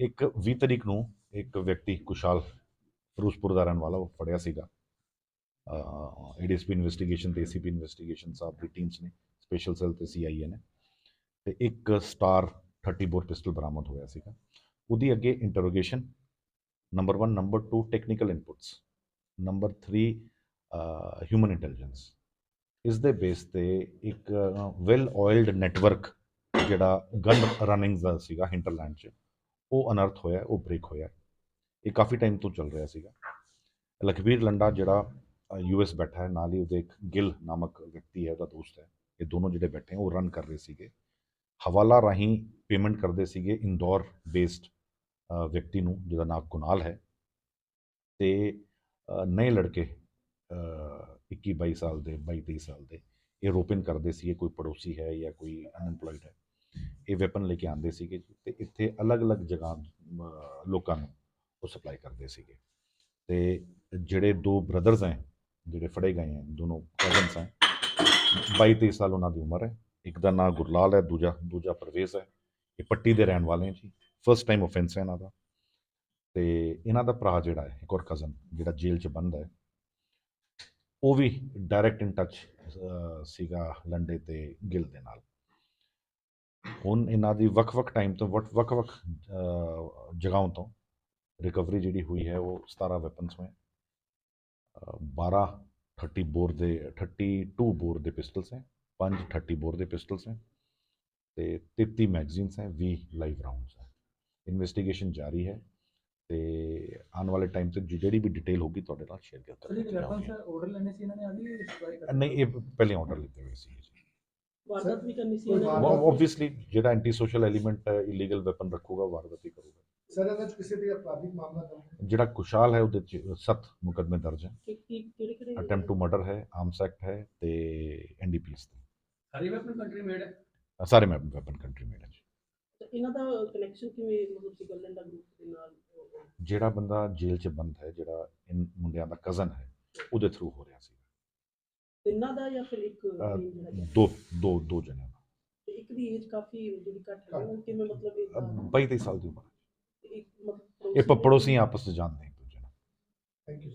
ਇੱਕ 20 ਤਰੀਕ ਨੂੰ ਇੱਕ ਵਿਅਕਤੀ ਕੁਸ਼ਾਲ ਫਿਰੋਜ਼ਪੁਰ ਦਾ ਰਹਿਣ ਵਾਲਾ, ਉਹ ਫੜਿਆ ਸੀਗਾ। ਏਡੀਐਸਪੀ ਇਨਵੈਸਟੀਗੇਸ਼ਨ ਤੇ ਏਸੀਪੀ ਇਨਵੈਸਟੀਗੇਸ਼ਨ ਸਾਹਿਬ ਦੀ ਟੀਮਸ ਨੇ ਸਪੈਸ਼ਲ ਸੈੱਲ ਤੇ ਸੀਆਈਏ ਨੇ। ਤੇ ਇੱਕ ਸਟਾਰ 30 ਬੋਰ ਪਿਸਟਲ ਬਰਾਮਦ ਹੋਇਆ ਸੀਗਾ। ਉਹਦੀ ਅੱਗੇ interrogation number 1 number 2 technical inputs number 3 human intelligence ਇਸ ਦੇ ਬੇਸ ਤੇ ਇੱਕ ਵੈਲ ਆਇਲਡ ਨੈਟਵਰਕ ਜਿਹੜਾ ਗਨ ਰਨਿੰਗ ਦਾ ਸੀਗਾ ਹਿੰਟਰਲੈਂਡ 'ਚ ਉਹ ਅਨਰਥ ਹੋਇਆ ਉਹ ਬ੍ਰੇਕ ਹੋਇਆ। ਇਹ ਕਾਫੀ ਟਾਈਮ ਤੋਂ ਚੱਲ ਰਿਹਾ ਸੀਗਾ। ਲਖਵੀਰ ਲੰਡਾ ਜਿਹੜਾ ਯੂਐਸ ਬੈਠਾ ਹੈ ਨਾਲ ਹੀ ਉਹਦੇ ਇੱਕ ਗਿਲ ਨਾਮਕ ਵਿਅਕਤੀ ਹੈ ਉਹਦਾ ਦੋਸਤ ਹੈ। ਇਹ ਦੋਨੋਂ ਜਿਹੜੇ ਬੈਠੇ ਉਹ ਰਨ ਕਰ ਰਹੇ ਸੀਗੇ। ਹਵਾਲਾ ਰਾਹੀਂ ਪੇਮੈਂਟ ਕਰਦੇ ਸੀਗੇ ਇੰਦੌਰ ਬੇਸਡ ਵਿਅਕਤੀ ਨੂੰ ਜਿਹਦਾ ਨਾਮ ਕੁਨਾਲ ਹੈ। ਤੇ ਅ, ਨਏ ਲੜਕੇ ਅ, 21 22 ਸਾਲ ਦੇ 22 23 ਸਾਲ ਦੇ ਇਹ ਰੋਪਿਨ ਕਰਦੇ ਸੀਗੇ ਕੋਈ ਪੜੋਸੀ ਹੈ ਜਾਂ ਕੋਈ ਅਨਐਮਪਲੋਇਡ ਹੈ। ਇਹ ਵੈਪਨ ਲੈ ਕੇ ਆਉਂਦੇ ਸੀਗੇ ਜੀ ਤੇ ਇੱਥੇ ਅਲੱਗ-ਅਲੱਗ ਜਗ੍ਹਾ ਲੋਕਾਂ ਨੂੰ ਉਹ ਸਪਲਾਈ ਕਰਦੇ ਸੀਗੇ। ਤੇ ਜਿਹੜੇ ਦੋ ਬ੍ਰਦਰਸ ਹੈ, ਜਿਹੜੇ ਫੜੇ ਗਏ ਹੈ, ਦੋਨੋਂ ਕਜ਼ਨਸ ਹੈ 22 23 ਸਾਲ ਉਹਨਾਂ ਦੀ ਉਮਰ ਹੈ। ਇੱਕ ਦਾ ਨਾਮ ਗੁਰਲਾਲ ਹੈ, ਦੂਜਾ ਦੂਜਾ ਪਰਵੇਜ਼ ਹੈ। ਇਹ ਪੱਟੀ ਦੇ ਰਹਿਣ ਵਾਲੇ ਹੈ ਜੀ। ਫਰਸਟ ਟਾਈਮ ਆਫੈਂਸ ਹੈ ਇਹਨਾਂ ਦਾ। ਤੇ ਇਹਨਾਂ ਦਾ ਭਰਾ ਜਿਹੜਾ ਹੈ, ਇੱਕ ਹੋਰ ਕਜ਼ਨ ਜਿਹੜਾ ਜੇਲ੍ਹ 'ਚ ਬੰਦ ਹੈ, ਉਹ ਵੀ ਡਾਇਰੈਕਟ ਇਨ ਟੱਚ ਸੀਗਾ ਲੰਡੇ ਤੇ ਗਿਲ ਦੇ ਨਾਲ। ਹੁਣ ਇਹਨਾਂ ਦੀ ਵੱਖ-ਵੱਖ ਟਾਈਮ ਤੋਂ ਵੱਖ- ਵੱਖ-ਵੱਖ ਜਗ੍ਹਾਵਾਂ ਤੋਂ ਰਿਕਵਰੀ ਜਿਹੜੀ ਹੋਈ ਹੈ ਉਹ 17 ਵੈਪਨਸ ਅ, 12 30 ਬੋਰ ਦੇ 32 ਬੋਰ ਦੇ ਪਿਸਟਲਸ ਹੈ 5 30 ਬੋਰ ਦੇ ਪਿਸਟਲਸ ਹੈ ਤੇ 33 ਮੈਗਜ਼ੀਨਸ ਹੈ 20 ਲਾਈਵ ਰਾਉਂਡਸ ਹੈ। ਇਨਵੈਸਟੀਗੇਸ਼ਨ ਜਾਰੀ ਹੈ ਤੇ ਆਉਣ ਵਾਲੇ ਟਾਈਮ ਤੇ ਜਿਹੜੀ ਵੀ ਡਿਟੇਲ ਹੋਗੀ ਤੁਹਾਡੇ ਨਾਲ ਸ਼ੇਅਰ ਕਰ ਸਰ ਇਹ ਵੈਪਨ ਸਰ ਆਰਡਰ ਲੈਣੇ ਸੀ ਇਹਨਾਂ ਨੇ ਆਗੇ ਸਪਲਾਈ ਕਰ ਨਹੀਂ ਇਹ ਪਹਿਲੇ ਆਰਡਰ ਲਿੱਤੇ ਹੋਏ ਸੀ ਜੀ। ਵਾਰਦਾਤ ਵੀ ਕਰਨੀ ਸੀ ਕੋਈ ਇਹਨਾਂ ਨੇ। ਵਾਰਦਾਤ- ਆਬਵੀਅਸਲੀ ਜਿਹੜਾ anti social element illegal weapon ਰੱਖੂਗਾ ਵਾਰਦਾਤ ਹੀ ਕਰੂਗਾ। ਸਰ ਇਹਨਾਂ 'ਚ ਕਿਸੇ ਦੀ ਅਪਰਾਧਿਕ ਮਾਮਲਾ ਦਰਜ ਹੈ। ਜਿਹੜਾ ਕੁਸ਼ਾਲ ਹੈ ਉਹਦੇ ਚ ਸੱਤ ਮੁਕਦਮੇ ਦਰਜ ਹੈ। ਕਿ ਕੀ ਕਿਹੜੇ ਕਿਹੜੇ? ਅਟੈਂਪਟ ਟੂ ਮਰਡਰ ਹੈ ਆਰਮਸ ਐਕਟ ਹੈ ਤੇ ਐਨਡੀਪੀਐਸ ਤੇ। ਸਾਰੀ ਵੈਪਨ ਕੰਟਰੀ ਮੇਡ ਹੈ? ਅ, ਸਾਰੇ ਮੈਂ ਵੈਪਨ ਕੰਟਰੀ ਮੇਡ ਹੈ ਜੀ। ਤੇ ਇਹਨਾਂ ਦਾ ਕਨੈਕਸ਼ਨ ਕਿਵੇਂ ਮਤਲਬ ਸੀ ਗੱਲੈਂਡ ਦਾ ਗਰੁੱਪ ਦੇ ਨਾਲ? ਉਹ- ਜਿਹੜਾ ਬੰਦਾ ਜੇਲ੍ਹ 'ਚ ਬੰਦ ਹੈ ਜਿਹੜਾ ਇਨ ਮੁੰਡਿਆਂ ਦਾ ਕਜ਼ਨ ਹੈ ਉਹਦੇ ਥਰੂ ਹੋ ਰਿਹਾ ਸੀ। ਤਿੰਨਾਂ ਦਾ ਜਾਂ ਫਿਰ ਇੱਕ ਜਿਹੜਾ? ਦੋ। ਦੋ ਦੋ ਜਣਿਆਂ ਦਾ ਤੇ ਇੱਕ ਦੀ ਏਜ ਕਾਫੀ ਜਿਹੜੀ ਘੱਟ ਹੈ ਉਹ ਕਿਵੇਂ ਮਤਲਬ ਇਹ 22 23 ਸਾਲ ਦੀ ਉਮਰ ਇੱਕ ਮਤਲਬ ਇਹ ਪੜੋਸੀ ਆਪਸ ਵਿੱਚ ਜਾਣਦੇ ਇੱਕ ਦੂਜੇ ਨੂੰ ਥੈਂਕ ਯੂ